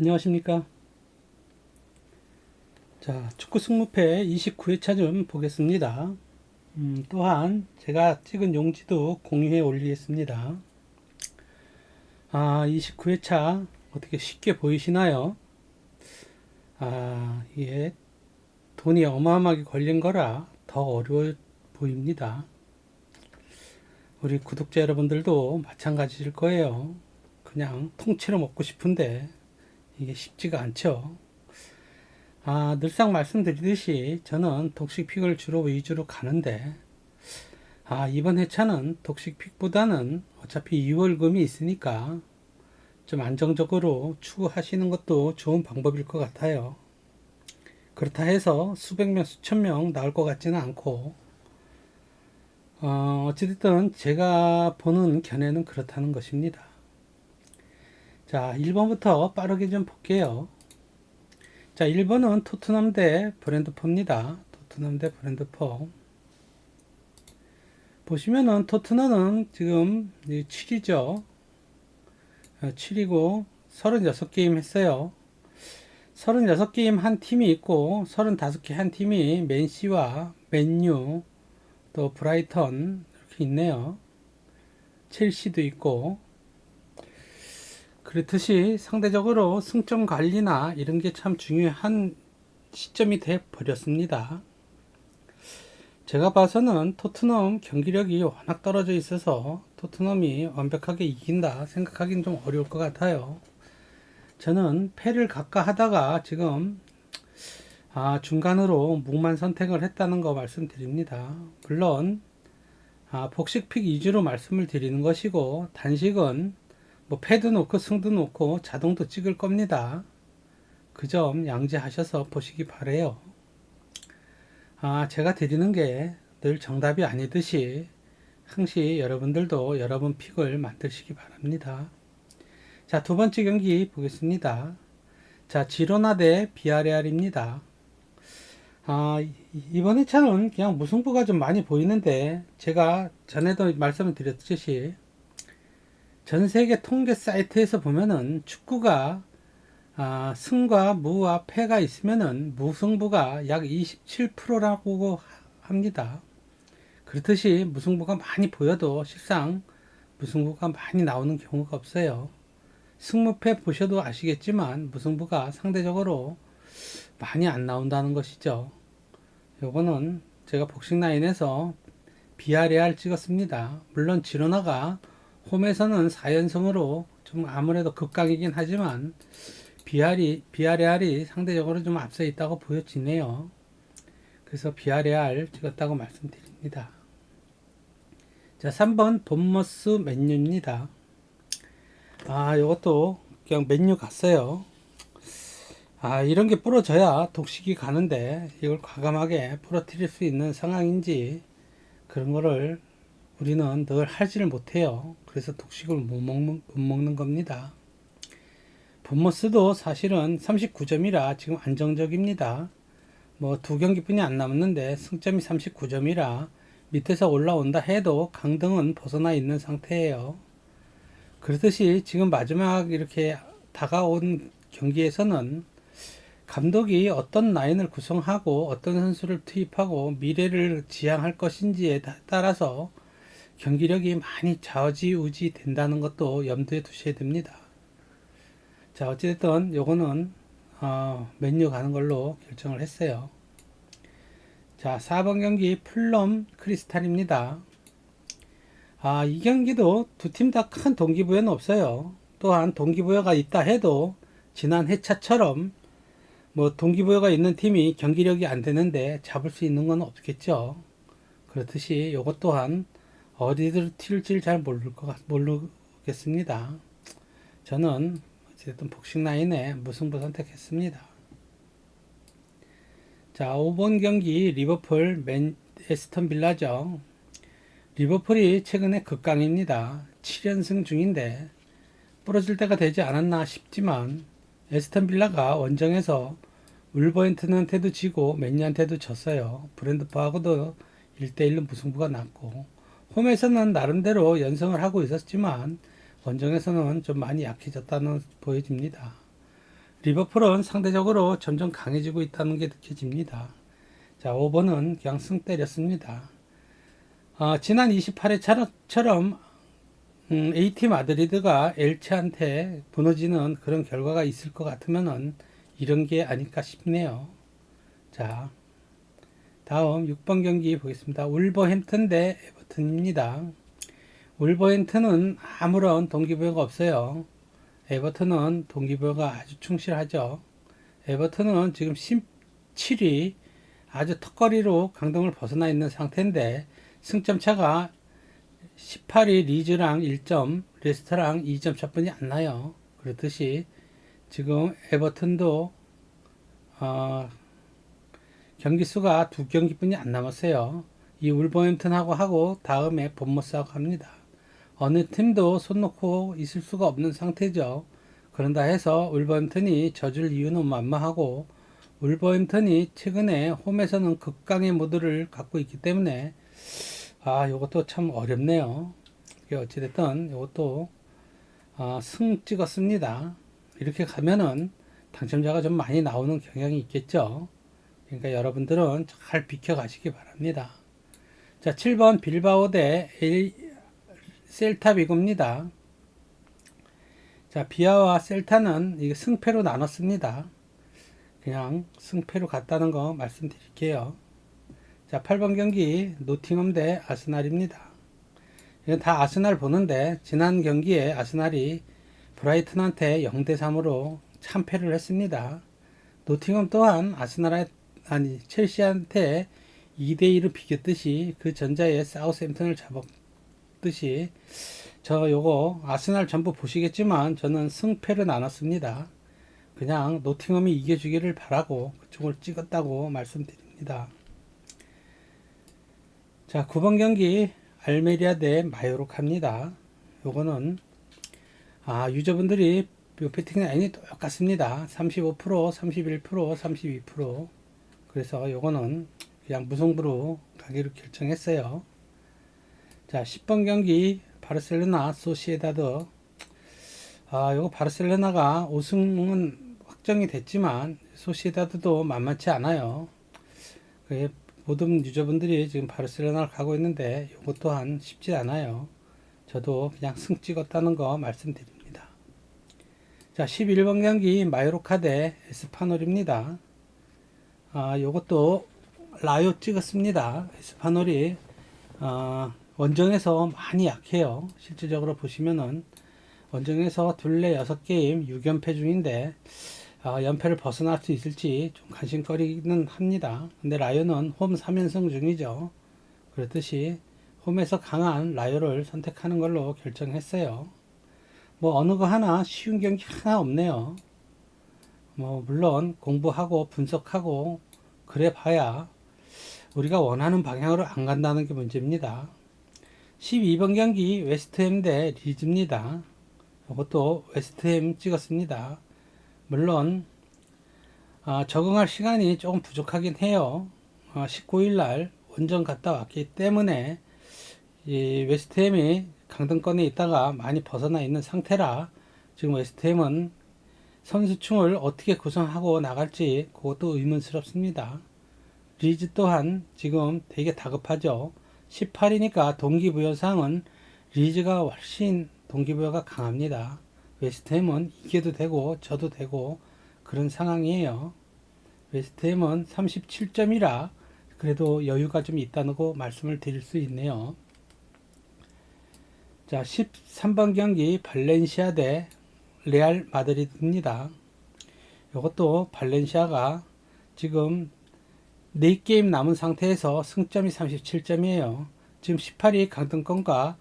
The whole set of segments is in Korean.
안녕하십니까. 자, 축구 승무패 29회차 좀 보겠습니다. 음, 또한 제가 찍은 용지도 공유해 올리겠습니다. 아, 29회차 어떻게 쉽게 보이시나요? 아, 이게 돈이 어마어마하게 걸린 거라 더 어려워 보입니다. 우리 구독자 여러분들도 마찬가지일 거예요. 그냥 통째로 먹고 싶은데 이게 쉽지가 않죠. 아, 늘상 말씀드리듯이 저는 독식 픽을 주로 위주로 가는데 아, 이번 회차는 독식 픽보다는 어차피 2월금이 있으니까 좀 안정적으로 추구하시는 것도 좋은 방법일 것 같아요. 그렇다 해서 수백 명, 수천 명 나올 것 같지는 않고 어, 어찌됐든 제가 보는 견해는 그렇다는 것입니다. 자, 1번부터 빠르게 좀 볼게요. 자, 1번은 토트넘 대 브랜드포입니다. 토트넘 대 브랜드포. 보시면은 토트넘은 지금 7이죠. 7이고 36게임 했어요. 36게임 한 팀이 있고 35개 한 팀이 맨시와 맨유 또 브라이턴 이렇게 있네요. 첼시도 있고 그렇듯이 상대적으로 승점 관리나 이런 게 참 중요한 시점이 돼 버렸습니다. 제가 봐서는 토트넘 경기력이 워낙 떨어져 있어서 토트넘이 완벽하게 이긴다 생각하기는 좀 어려울 것 같아요. 저는 패를 각까 하다가 지금 아, 중간으로 묵만 선택을 했다는 거 말씀드립니다. 물론 아, 복식픽 위주로 말씀을 드리는 것이고 단식은 뭐 패도 놓고 승도 놓고 자동도 찍을 겁니다. 그 점 양지하셔서 보시기 바래요. 아, 제가 드리는 게 늘 정답이 아니듯이 항시 여러분들도 여러분 픽을 만드시기 바랍니다. 자, 두 번째 경기 보겠습니다. 자, 지로나 대 비아레알입니다. 아, 이번 회차는 그냥 무승부가 좀 많이 보이는데 제가 전에도 말씀을 드렸듯이 전 세계 통계 사이트에서 보면은 축구가 아, 승과 무와 패가 있으면은 무승부가 약 27%라고 합니다. 그렇듯이 무승부가 많이 보여도 실상 무승부가 많이 나오는 경우가 없어요. 승무패 보셔도 아시겠지만 무승부가 상대적으로 많이 안 나온다는 것이죠. 요거는 제가 복싱라인에서 비아레알 찍었습니다. 물론 지로나가 홈에서는 4연승으로 좀 아무래도 극강이긴 하지만 비아리, 비아레알이 상대적으로 좀 앞서 있다고 보여지네요. 그래서 비아레알 찍었다고 말씀드립니다. 자, 3번 본머스 맨유입니다. 아, 이것도 그냥 맨유 갔어요. 아, 이런 게 부러져야 독식이 가는데 이걸 과감하게 부러뜨릴 수 있는 상황인지 그런 거를 우리는 늘 하지를 못해요. 그래서 독식을 못 먹는, 못 먹는 겁니다. 본머스도 사실은 39점이라 지금 안정적입니다. 뭐 두 경기뿐이 안 남았는데 승점이 39점이라 밑에서 올라온다 해도 강등은 벗어나 있는 상태예요. 그렇듯이 지금 마지막 이렇게 다가온 경기에서는 감독이 어떤 라인을 구성하고 어떤 선수를 투입하고 미래를 지향할 것인지에 따라서 경기력이 많이 좌지우지 된다는 것도 염두에 두셔야 됩니다. 자, 어찌됐든 요거는 어, 맨유 가는 걸로 결정을 했어요. 자, 4번 경기 플럼 크리스탈입니다. 아, 이 경기도 두 팀 다 큰 동기부여는 없어요. 또한 동기부여가 있다 해도 지난 회차처럼 뭐 동기부여가 있는 팀이 경기력이 안 되는데 잡을 수 있는 건 없겠죠. 그렇듯이 이것 또한 어디를 튈지 잘 모를 것 모르겠습니다. 저는 어쨌든 복싱 라인에 무승부 선택했습니다. 자, 5번 경기 리버풀 맨 에스턴 빌라죠. 리버풀이 최근에 극강입니다. 7연승 중인데 부러질 때가 되지 않았나 싶지만 에스턴 빌라가 원정에서 울버햄튼한테도 지고 맨유한테도 졌어요. 브랜드포하고도 1대1로 무승부가 났고 홈에서는 나름대로 연승을 하고 있었지만 원정에서는 좀 많이 약해졌다는 보여집니다. 리버풀은 상대적으로 점점 강해지고 있다는 게 느껴집니다. 자, 5번은 그냥 승 때렸습니다. 어, 지난 28회처럼 음, AT 마드리드가 엘체한테 무너지는 그런 결과가 있을 것 같으면은 이런 게 아닐까 싶네요. 자, 다음 6번 경기 보겠습니다. 울버햄튼 대 에버튼입니다. 울버햄튼은 아무런 동기부여가 없어요. 에버튼은 동기부여가 아주 충실하죠. 에버튼은 지금 17위 아주 턱걸이로 강등을 벗어나 있는 상태인데 승점 차가 18위 리즈랑 1점, 레스터랑 2점 차뿐이 안 나요. 그렇듯이 지금 에버튼도 어, 경기 수가 두 경기뿐이 안 남았어요. 이 울버햄튼하고 하고 다음에 본머스하고 합니다. 어느 팀도 손 놓고 있을 수가 없는 상태죠. 그런다 해서 울버햄튼이 져줄 이유는 만마하고 울버햄튼이 최근에 홈에서는 극강의 모드를 갖고 있기 때문에 아 이것도 참 어렵네요. 어찌됐든 이것도 아, 승 찍었습니다. 이렇게 가면은 당첨자가 좀 많이 나오는 경향이 있겠죠. 그러니까 여러분들은 잘 비켜 가시기 바랍니다. 자, 7번 빌바오 대 엘, 셀타 비고입니다. 자, 비아와 셀타는 이게 승패로 나눴습니다. 그냥 승패로 갔다는 거 말씀드릴게요. 자, 8번 경기 노팅엄 대 아스날입니다. 이건 다 아스날 보는데 지난 경기에 아스날이 브라이튼한테 0대 3으로 참패를 했습니다. 노팅엄 또한 아스날 아니 첼시한테 2대 1로 비겼듯이 그 전자에 사우스햄튼을 잡았듯이 저 요거 아스날 전부 보시겠지만 저는 승패를 나눴습니다. 그냥 노팅엄이 이겨주기를 바라고 그쪽을 찍었다고 말씀드립니다. 자 9번 경기 알메리아 대 마요로카입니다. 요거는 아 유저분들이 요 배팅 라인이 똑같습니다. 35%, 31%, 32% 그래서 요거는 그냥 무승부로 가기로 결정했어요. 자, 10번 경기 바르셀로나 소시에다드 아, 요거 바르셀로나가 우승은 확정이 됐지만 소시에다드도 만만치 않아요. 그 모든 유저분들이 지금 바르셀로나를 가고 있는데 요것 또한 쉽지 않아요. 저도 그냥 승 찍었다는 거 말씀드립니다. 자, 11번 경기 마요로카 대 에스파놀입니다. 아, 요것도 라요 찍었습니다. 에스파놀이 어, 원정에서 많이 약해요. 실질적으로 보시면은 원정에서 둘레 6게임 6연패 중인데 어, 연패를 벗어날 수 있을지 좀 관심거리는 합니다. 근데 라이오는 홈 3연승 중이죠. 그렇듯이 홈에서 강한 라이오를 선택하는 걸로 결정했어요. 뭐 어느 거 하나 쉬운 경기 하나 없네요. 뭐 물론 공부하고 분석하고 그래 봐야 우리가 원하는 방향으로 안 간다는 게 문제입니다. 12번 경기 웨스트햄 대 리즈입니다. 이것도 웨스트햄 찍었습니다. 물론 어, 적응할 시간이 조금 부족하긴 해요. 어, 19일 날 원정 갔다 왔기 때문에 이 웨스트햄이 강등권에 있다가 많이 벗어나 있는 상태라 지금 웨스트햄은 선수층을 어떻게 구성하고 나갈지 그것도 의문스럽습니다. 리즈 또한 지금 되게 다급하죠. 18이니까 동기부여상은 리즈가 훨씬 동기부여가 강합니다. 웨스트햄은 이겨도 되고 져도 되고 그런 상황이에요. 웨스트햄은 37점이라 그래도 여유가 좀 있다는 거 말씀을 드릴 수 있네요. 자, 13번 경기 발렌시아 대 레알 마드리드입니다. 이것도 발렌시아가 지금 4게임 남은 상태에서 승점이 37점이에요. 지금 18위 강등권과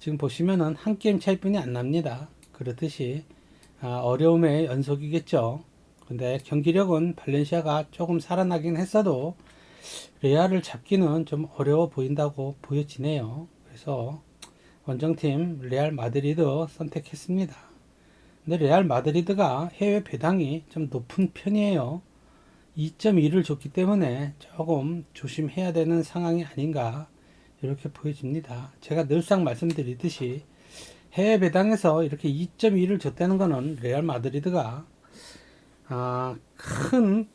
지금 보시면은 한 게임 차이뿐이 안 납니다. 그렇듯이 아, 어려움의 연속이겠죠. 근데 경기력은 발렌시아가 조금 살아나긴 했어도 레알을 잡기는 좀 어려워 보인다고 보여지네요. 그래서 원정팀 레알 마드리드 선택했습니다. 근데 레알 마드리드가 해외 배당이 좀 높은 편이에요. 2.2를 줬기 때문에 조금 조심해야 되는 상황이 아닌가 이렇게 보여집니다. 제가 늘상 말씀드리듯이 해외 배당에서 이렇게 2.2를 줬다는 것은 레알 마드리드가 아, 큰,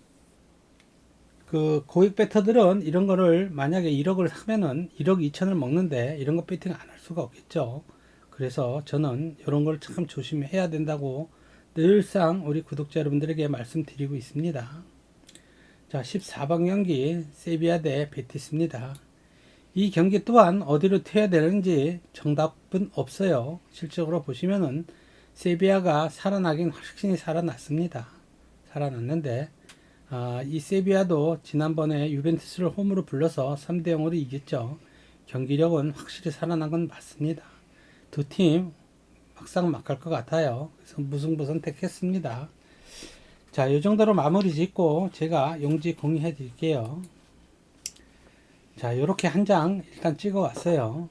그, 고액 배터들은 이런 거를 만약에 1억을 사면은 1억 2천을 먹는데 이런 거 배팅 안 할 수가 없겠죠. 그래서 저는 이런 걸 참 조심해야 된다고 늘상 우리 구독자 여러분들에게 말씀드리고 있습니다. 자, 14번 경기 세비야 대 베티스입니다. 이 경기 또한 어디로 튀어야 되는지 정답은 없어요. 실적으로 보시면은 세비야가 살아나긴 확실히 살아났습니다. 살아났는데 아, 이 세비야도 지난번에 유벤투스를 홈으로 불러서 3대 0으로 이겼죠. 경기력은 확실히 살아난 건 맞습니다. 두 팀 막상 막할 것 같아요. 그래서 무승부 선택했습니다. 자, 이 정도로 마무리 짓고 제가 용지 공유해 드릴게요. 자, 이렇게 한 장 일단 찍어 왔어요.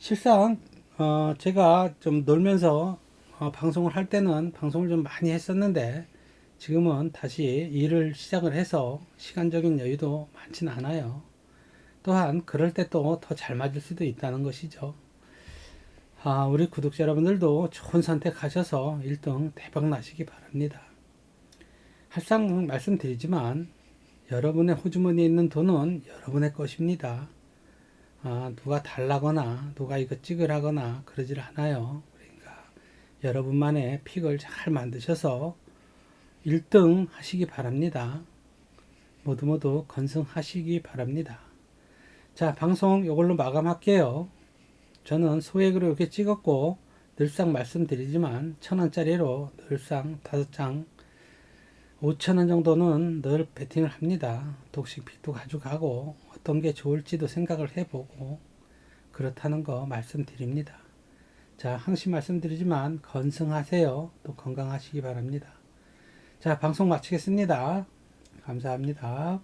실상 어, 제가 좀 놀면서 어, 방송을 할 때는 방송을 좀 많이 했었는데 지금은 다시 일을 시작을 해서 시간적인 여유도 많지는 않아요. 또한 그럴 때 또 더 잘 맞을 수도 있다는 것이죠. 아, 우리 구독자 여러분들도 좋은 선택하셔서 1등 대박 나시기 바랍니다. 항상 말씀드리지만 여러분의 호주머니에 있는 돈은 여러분의 것입니다. 아, 누가 달라거나 누가 이거 찍으라거나 그러질 않아요. 그러니까 여러분만의 픽을 잘 만드셔서 1등 하시기 바랍니다. 모두 모두 건승하시기 바랍니다. 자, 방송 이걸로 마감할게요. 저는 소액으로 이렇게 찍었고 늘상 말씀드리지만 천 원짜리로 늘상 다섯 장 5천원 정도는 늘 베팅을 합니다. 독식 빚도 가져가고 어떤 게 좋을지도 생각을 해보고 그렇다는 거 말씀드립니다. 자, 항상 말씀드리지만 건승하세요. 또 건강하시기 바랍니다. 자, 방송 마치겠습니다. 감사합니다.